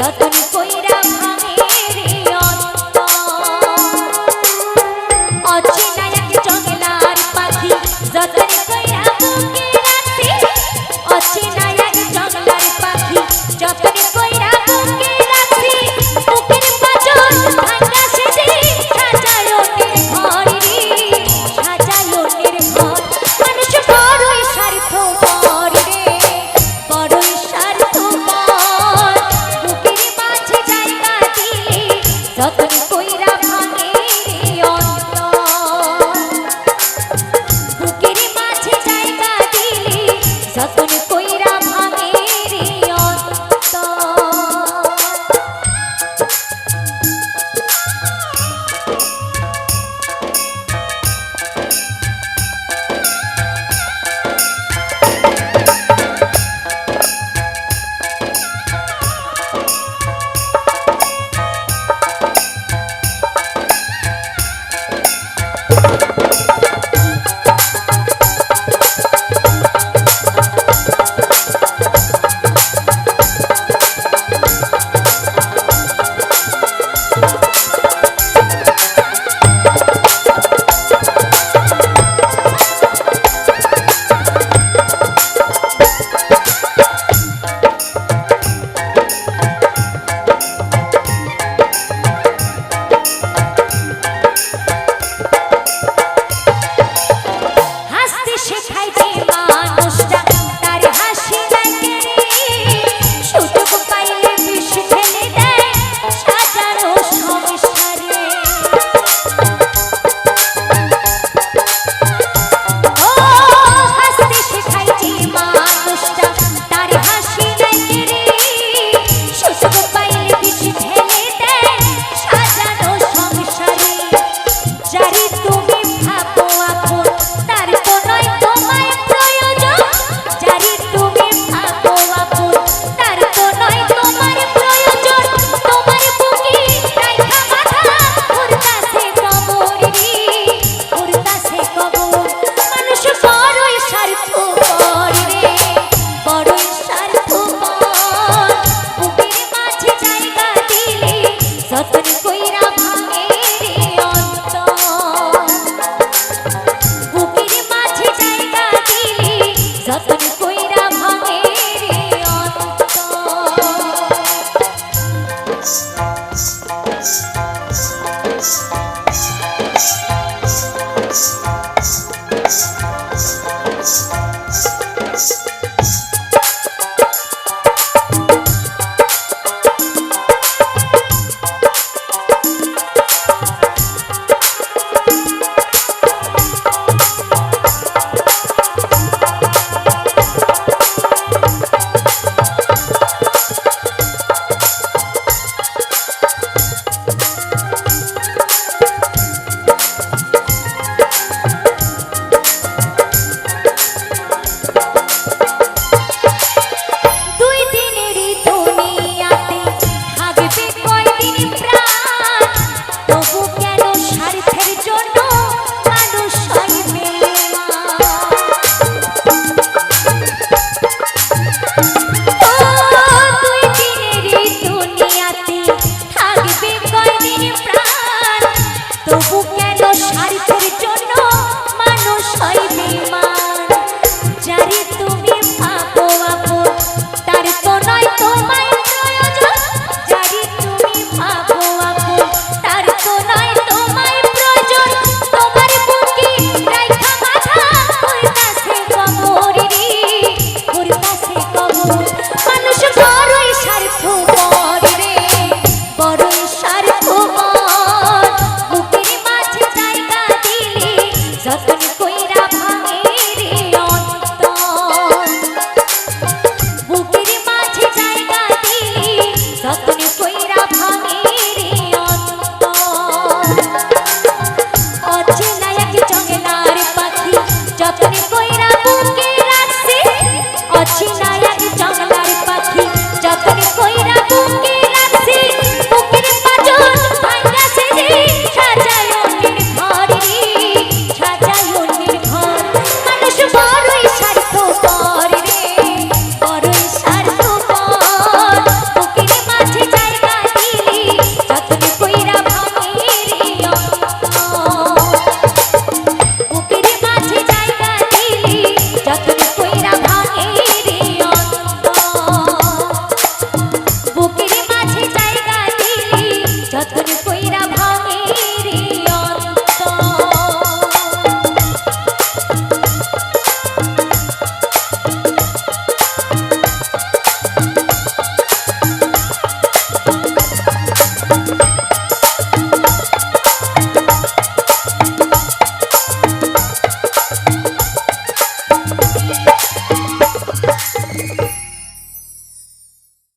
যতন কইরা ভাঙে রে অচেনা এক জঙ্গলার পাখি যতন কইরা অচেনা এক জঙ্গলার পাখি যতন কইরা তবু